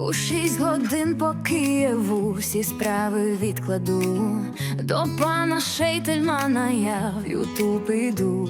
У шість годин по Києву всі справи відкладу. До пана Шейтельмана я в Ютуб іду.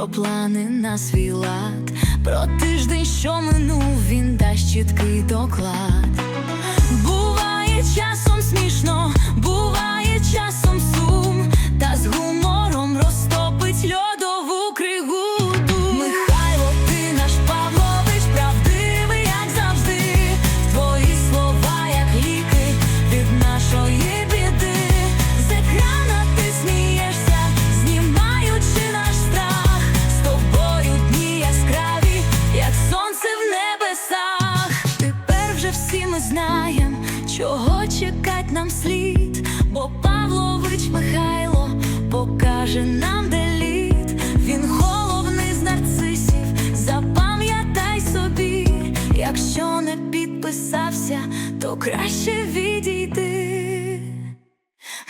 Про плани на свій лад, про тиждень, що минув, він дасть чіткий доклад. Знаєм, чого чекать нам слід, бо Павлович Михайло покаже нам, де лід. Він головний з нарцисів, запам'ятай собі, якщо не підписався, то краще відійди.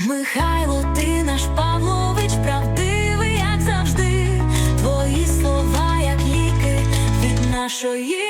Михайло, ти наш Павлович, правдивий, як завжди. Твої слова, як ліки від нашої.